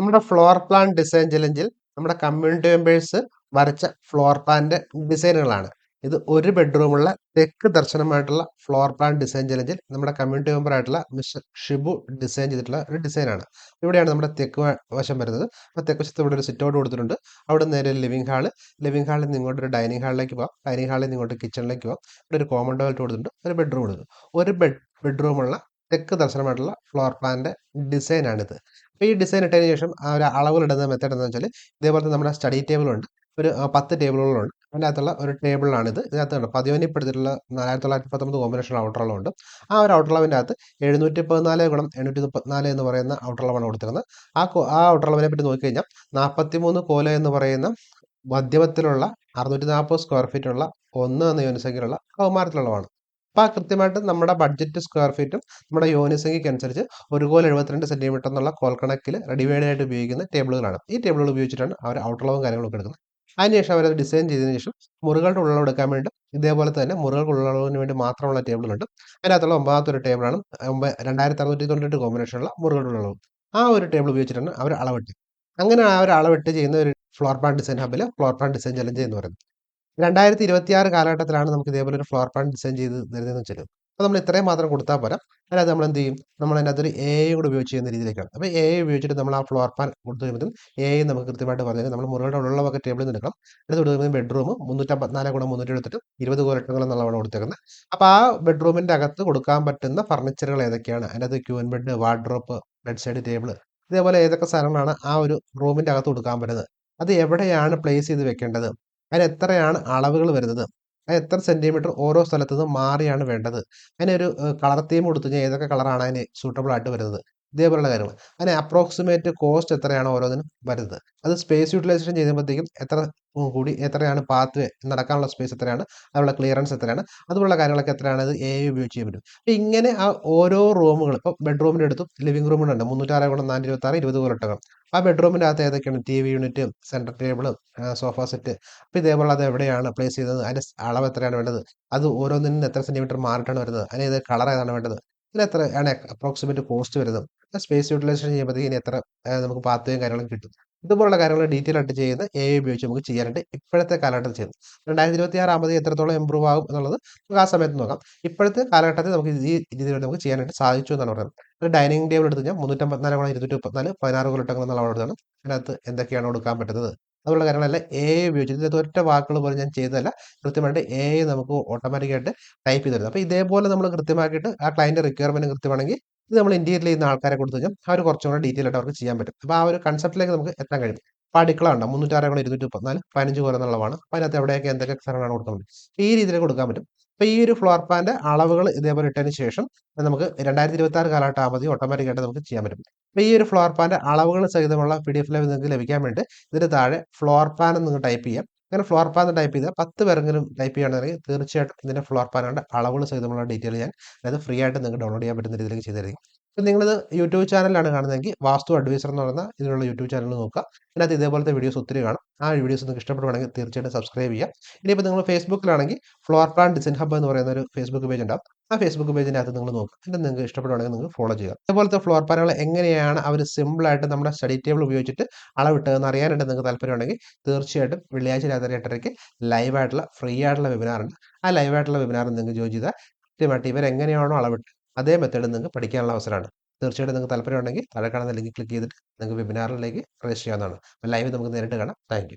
നമ്മുടെ floor plan design ചലഞ്ചിൽ നമ്മുടെ കമ്മ്യൂണിറ്റി മെമ്പേഴ്സ് വരച്ച ഫ്ലോർ പ്ലാന്റെ ഡിസൈനുകളാണ് ഇത് ഒരു ബെഡ്റൂമുള്ള തെക്ക് ദർശനമായിട്ടുള്ള ഫ്ലോർ പ്ലാൻ ഡിസൈൻ ചലഞ്ചിൽ നമ്മുടെ കമ്മ്യൂണിറ്റി മെമ്പർ ആയിട്ടുള്ള മിസ്റ്റർ ഷിബു ഡിസൈൻ ചെയ്തിട്ടുള്ള ഒരു ഡിസൈനാണ് ഇവിടെയാണ് നമ്മുടെ തെക്ക് വശം വരുന്നത്. അപ്പോൾ തെക്ക് വശത്ത് ഇവിടെ ഒരു സിറ്റൗട്ട് കൊടുത്തിട്ടുണ്ട്. അവിടെ നേരെ ലിവിംഗ് ഹാൾ ലിവിംഗ് ഹാളിൽ നിന്ന് ഇങ്ങോട്ട് ഒരു ഡൈനിങ് ഹാളിലേക്ക് പോകാം. ഡൈനിങ് ഹാളിൽ നിന്ന് ഇങ്ങോട്ട് കിച്ചണിലേക്ക് പോകാം. ഇവിടെ ഒരു കോമൺ ടോയ്ലറ്റ് കൊടുത്തിട്ടുണ്ട്. ഒരു ബെഡ്റൂം കൊടുക്കും ഒരു ബെഡ് ബെഡ്റൂമുള്ള തെക്ക് ദർശനമായിട്ടുള്ള ഫ്ലോർ പ്ലാന്റെ ഡിസൈനാണിത് അപ്പോൾ ഈ ഡിസൈൻ ഇട്ടതിന് ശേഷം ആ ഒരു അളവിലിടുന്ന മെത്തേഡ് എന്താണെന്ന് വെച്ചാൽ ഇതേപോലത്തെ നമ്മുടെ സ്റ്റഡി ടേബിളുണ്ട് ഒരു പത്ത് ടേബിളുകളുണ്ട് അതിന്റെ അകത്തുള്ള ഒരു ടേബിളാണിത് ഇതിനകത്ത് കണ്ടോ പതിവനിപ്പെടുത്തിയിട്ടുള്ള നാലായിരത്തി തൊള്ളായിരത്തി പത്തൊമ്പത് കോമ്പിനേഷൻ ഔട്ടർളവുണ്ട് ആ ഒരു ഔട്ടർളവിന്റെ അകത്ത് എഴുന്നൂറ്റി പതിനാല് ഗുണം എണ്ണൂറ്റി മുപ്പത്തിനാല് എന്ന് പറയുന്ന ഔട്ടർളവാണ് കൊടുത്തിരുന്നത്. ആ ആ ഔട്ടർളവിനെ പറ്റി നോക്കിക്കഴിഞ്ഞാൽ നാൽപ്പത്തി മൂന്ന് കോല എന്ന് പറയുന്ന മധ്യമത്തിലുള്ള അറുന്നൂറ്റി നാൽപ്പത് സ്ക്വയർ ഫീറ്റുള്ള ഒന്ന് എന്ന യൂണിസംഖ്യയിലുള്ള കൗമാരത്തിലുള്ളതാണ് അപ്പോൾ ആ കൃത്യമായിട്ട് നമ്മുടെ ബഡ്ജറ്റ് സ്ക്വയർ ഫീറ്റും നമ്മുടെ യോനിസംഖ്യയ്ക്ക് അനുസരിച്ച് ഒരു കോൽ എഴുപത്തിരണ്ട് സെന്റിമീറ്റർ എന്നുള്ള കോൽ കണക്കിൽ റെഡിമെയ്ഡ് ആയിട്ട് ഉപയോഗിക്കുന്ന ടേബിളുകളാണ് ഈ ടേബിളുകൾ ഉപയോഗിച്ചിട്ടാണ് അവർ ഔട്ടളവും കാര്യങ്ങളൊക്കെ എടുക്കുന്നത്. അതിനുശേഷം അവരത് ഡിസൈൻ ചെയ്തതിനു ശേഷം മുറികളുടെ ഉള്ളളവ് എടുക്കാൻ വേണ്ടി ഇതേപോലെ തന്നെ മുറികൾക്ക് ഉള്ളളവിന് വേണ്ടി മാത്രമുള്ള ടേബിളുണ്ട് അതിനകത്തുള്ള ഒമ്പതാമത്തെ ഒരു ടേബിളാണ് രണ്ടായിരത്തി അറുന്നൂറ്റി തൊണ്ണൂറ്റി കോമ്പിനേഷനുള്ള മുറികളുടെ ഉള്ളളവ് ആ ഒരു ടേബിൾ ഉപയോഗിച്ചിട്ടാണ് അവർ അളവിട്ട്. അങ്ങനെ അവർ അളവിട്ട് ചെയ്യുന്ന ഒരു ഫ്ലോർ പ്ലാൻ ഡിസൈൻ ഹബിൽ ഫ്ലോർ പ്ലാൻ ഡിസൈൻ ചലഞ്ച് എന്ന് പറയുന്നത് രണ്ടായിരത്തി ഇരുപത്തി ആറ് കാലഘട്ടത്തിലാണ് നമുക്ക് ഇതേപോലെ ഒരു ഫ്ലോർ പ്ലാൻ ഡിസൈൻ ചെയ്ത് തരുന്നതെന്ന് വെച്ചാൽ അപ്പോൾ നമ്മൾ ഇത്രയും മാത്രം കൊടുത്താൽ പോരാ. അല്ലാതെ നമ്മൾ എന്ത് ചെയ്യും? നമ്മൾ അതിനകത്ത് ഒരു എ കൂടെ ഉപയോഗിച്ച് ചെയ്യുന്ന രീതിയിലേക്കാണ്. അപ്പോൾ എ ഉപയോഗിച്ചിട്ട് നമ്മൾ ആ ഫ്ലോർ പ്ലാൻ കൊടുത്തു കഴിയുമ്പോൾ എ നമുക്ക് കൃത്യമായിട്ട് പറഞ്ഞു നമ്മൾ മുറികളുടെ ഉള്ളവൊക്കെ ടേബിളിൽ നിന്ന് എടുക്കണം. എടുത്ത് കൊടുക്കുന്നത് ബെഡ്റൂം മുന്നൂറ്റമ്പത്തിനാല് ഗുണം മുന്നൂറ്റി എടുത്തിട്ട് ഇരുപത് കോരട്ടങ്ങൾ എന്നുള്ളതാണ് കൊടുത്തേക്കുന്നത് അപ്പോൾ ആ ബെഡ്റൂമിന്റെ അകത്ത് കൊടുക്കാൻ പറ്റുന്ന ഫർണിച്ചറുകൾ ഏതൊക്കെയാണ്? അതിനകത്ത് queen bed wardrobe bed side table ഇതേപോലെ ഏതൊക്കെ സാധനങ്ങളാണ് ആ ഒരു റൂമിന്റെ അകത്ത് കൊടുക്കാൻ പറ്റുന്നത്? അത് എവിടെയാണ് പ്ലേസ് ചെയ്ത് വെക്കേണ്ടത്? അതിന് എത്രയാണ് അളവുകൾ വരുന്നത്? അത് എത്ര സെന്റിമീറ്റർ ഓരോ സ്ഥലത്തു നിന്നും മാറിയാണ് വേണ്ടത്? അതിനൊരു കളർ തീം കൊടുത്തു കഴിഞ്ഞാൽ ഏതൊക്കെ കളറാണ് അതിന് സൂട്ടബിൾ ആയിട്ട് വരുന്നത്? ഇതേപോലുള്ള കാര്യങ്ങൾ. അതിന് അപ്രോക്സിമേറ്റ് കോസ്റ്റ് എത്രയാണ് ഓരോന്നിനും വരുന്നത്? അത് സ്പേസ് യൂട്ടിലൈസേഷൻ ചെയ്യുമ്പോഴത്തേക്കും എത്ര കൂടി എത്രയാണ് പാത്ത് നടക്കാനുള്ള സ്പേസ് എത്രയാണ്? അതിനുള്ള ക്ലിയറൻസ് എത്രയാണ്? അതുപോലുള്ള കാര്യങ്ങളൊക്കെ എത്രയാണ് അത് എ ഉപയോഗിച്ച് ചെയ്യാൻ പറ്റും. അപ്പം ഇങ്ങനെ ആ ഓരോ റൂമുകൾ ഇപ്പോൾ ബെഡ്റൂമിന്റെ അടുത്തും ലിവിംഗ് റൂമിനുണ്ട് മുന്നൂറ്റാറ് ഗുണം നാനൂറ്റി ഇരുപത്താറ് ഇരുപത് കോലട്ടകം ആ ബെഡ്റൂമിന്റെ അകത്ത് ഏതൊക്കെയാണ് T V unit centre table sofa set അപ്പോൾ ഇതേപോലെ അത് എവിടെയാണ് പ്ലേസ് ചെയ്തത് അതിന്റെ അളവ് എത്രയാണ് വേണ്ടത് അത് ഓരോന്നിനും എത്ര സെന്റിമീറ്റർ മാറിയിട്ടാണ് വരുന്നത് അതിന് ഏത് കളർ ഏതാണ് വേണ്ടത് ഇതിന് എത്ര ആണ് അപ്രോക്സിമേറ്റ് കോസ്റ്റ് വരുന്നത് സ്പേസ് യൂട്ടിലൈസേഷൻ ചെയ്യുമ്പോഴത്തേക്കും ഇനി എത്ര നമുക്ക് പാത്തുകയും കാര്യങ്ങളും കിട്ടും. ഇതുപോലുള്ള കാര്യങ്ങൾ ഡീറ്റെയിൽ ആയിട്ട് ചെയ്യുന്ന എ ഉപയോഗിച്ച് നമുക്ക് ചെയ്യാനായിട്ട് ഇപ്പോഴത്തെ കാലഘട്ടത്തിൽ ചെയ്യുന്നത് രണ്ടായിരത്തി ഇരുപത്തി ആറാമത് എത്രത്തോളം ഇമ്പ്രൂവ് ആകും എന്നുള്ളത് നമുക്ക് ആ സമയത്ത് നോക്കാം. ഇപ്പോഴത്തെ കാലഘട്ടത്തിൽ നമുക്ക് ഈ രീതിയിൽ നമുക്ക് ചെയ്യാനായിട്ട് സാധിച്ചു എന്നാണ് പറയുന്നത്. ഡൈനിങ് ടേബിൾ എടുത്ത് കഴിഞ്ഞാൽ മുന്നൂറ്റമ്പത്തിനാല് ഗുണം ഇരുന്നൂറ്റി മുപ്പത്തിനാല് പതിനാറ് കൊല്ലട്ടങ്ങൾ എന്നുള്ള അളവാണ് അതിനകത്ത് എന്തൊക്കെയാണ് കൊടുക്കാൻ പറ്റുന്നത്? അതുള്ള കാര്യങ്ങളെല്ലാം എ ഉപയോഗിച്ചിട്ട് ഇത് ഒറ്റ വാക്കുകൾ പോലും ഞാൻ ചെയ്തതല്ല. കൃത്യമായിട്ട് എ നമുക്ക് ഓട്ടോമാറ്റിക്കായിട്ട് ടൈപ്പ് ചെയ്ത് തരുന്നത് അപ്പോൾ ഇതേപോലെ നമ്മൾ കൃത്യമാക്കിയിട്ട് ആ ക്ലയന്റ് റിക്വയർമെന്റ് കൃത്യമാണെങ്കിൽ ഇത് നമ്മൾ ഇന്ത്യയിൽ ചെയ്യുന്ന ആൾക്കാരെ കൊടുത്തു കഴിഞ്ഞാൽ അവർ കുറച്ചും കൂടെ ഡീറ്റെയിൽ ആയിട്ട് അവർക്ക് ചെയ്യാൻ പറ്റും. അപ്പോൾ ആ ഒരു കൺസെപ്റ്റിലേക്ക് നമുക്ക് എത്താൻ കഴിയും. അപ്പോൾ അടുക്കള ഉണ്ട് മുന്നൂറ്റാറ് ഗുണം ഇരുന്നൂറ്റി മുപ്പത്തിനാല് പതിനഞ്ച് കോല എന്നുള്ളതാണ്. അതിനകത്ത് എവിടെയൊക്കെ എന്തൊക്കെ സ്ഥലങ്ങളാണ് കൊടുക്കുന്നത്? ഈ രീതിയിൽ കൊടുക്കാൻ പറ്റും. അപ്പോൾ ഈ ഒരു ഫ്ലോർ പ്ലാന്റെ അളവുകൾ ഇതേപോലെ ഇട്ടതിന് ശേഷം നമുക്ക് രണ്ടായിരത്തി ഇരുപത്തി ആറ് കാലഘട്ടം ഓട്ടോമാറ്റിക്കായിട്ട് നമുക്ക് ചെയ്യാൻ പറ്റും. അപ്പോൾ ഈ ഒരു ഫ്ലോർ പ്ലാന്റെ അളവുകൾ സഹിതമുള്ള പി ഡി എഫ് നിങ്ങൾക്ക് ലഭിക്കാൻ വേണ്ടി ഇതിന് താഴെ ഫ്ലോർ പ്ലാൻ എന്ന് നിങ്ങൾ ടൈപ്പ് ചെയ്യാം. അങ്ങനെ ഫ്ലോർ പ്ലാൻ ടൈപ്പ് ചെയ്താൽ പത്ത് പേരെങ്കിലും ടൈപ്പ് ചെയ്യുകയാണെങ്കിൽ തീർച്ചയായിട്ടും ഇതിന്റെ ഫ്ലോർ പ്ലാനുകളുടെ അളവുകൾ സഹിതമുള്ള ഡീറ്റെയിൽ ഞാൻ അതായത് ഫ്രീ ആയിട്ട് നിങ്ങൾക്ക് ഡൗൺലോഡ് ചെയ്യാൻ പറ്റുന്ന രീതിയിലേക്ക് ചെയ്തിരിക്കും ഇപ്പം നിങ്ങളിത് യൂട്യൂബ് ചാനലാണ് കാണുന്നതെങ്കിൽ വാസ്തു അഡ്വൈസർ എന്ന് പറയുന്ന ഇതിനുള്ള യൂട്യൂബ് ചാനൽ നോക്കുക. ഇതിനകത്ത് ഇതേപോലത്തെ വീഡിയോസ് ഒത്തിരി കാണും. ആ വീഡിയോസ് നിങ്ങൾക്ക് ഇഷ്ടപ്പെടുവാണെങ്കിൽ തീർച്ചയായിട്ടും സബ്സ്ക്രൈബ് ചെയ്യുക. ഇനിയിപ്പോൾ നിങ്ങൾ ഫേസ്ബുക്കിലാണെങ്കിൽ ഫ്ലോർ പ്ലാൻ ഡിസൈൻ ഹബ്ബ് എന്ന് പറയുന്ന ഒരു ഫേസ്ബുക്ക് പേജ് ഉണ്ടാവും. ആ ഫേസ്ബുക്ക് പേജിനകത്ത് നിങ്ങൾ നോക്കുക. എന്നിട്ട് നിങ്ങൾക്ക് ഇഷ്ടപ്പെടുവാണെങ്കിൽ നിങ്ങൾ ഫോളോ ചെയ്യുക. ഇതേപോലത്തെ ഫ്ലോർ പ്ലാനുകൾ എങ്ങനെയാണ് അവർ സിമ്പിളായിട്ട് നമ്മുടെ സ്റ്റഡി ടേബിൾ ഉപയോഗിച്ചിട്ട് അളവിട്ടതെന്ന് അറിയാനായിട്ട് നിങ്ങൾക്ക് താല്പര്യമുണ്ടെങ്കിൽ തീർച്ചയായിട്ടും വെള്ളിയാഴ്ച രാത്രി എട്ടരയ്ക്ക് ലൈവായിട്ടുള്ള ഫ്രീ ആയിട്ടുള്ള വെബിനാറുണ്ട് ആ ലൈവായിട്ടുള്ള വെബിനാർ നിങ്ങൾക്ക് ജോയിൻ ചെയ്താൽ കൃത്യമായിട്ട് ഇവരെങ്ങനെയാണോ അളവിട്ട് അതേ മെത്തേഡ് നിങ്ങൾക്ക് പഠിക്കാനുള്ള അവസരമാണ്. തീർച്ചയായിട്ടും നിങ്ങൾക്ക് താല്പര്യമുണ്ടെങ്കിൽ താഴെ കാണുന്ന ലിങ്കിൽ ക്ലിക്ക് ചെയ്തിട്ട് നിങ്ങൾക്ക് വെബിനാറിലേക്ക് രജിസ്റ്റർ ചെയ്യാവുന്നതാണ് ലൈവ് നമുക്ക് നേരിട്ട് കാണാം. താങ്ക്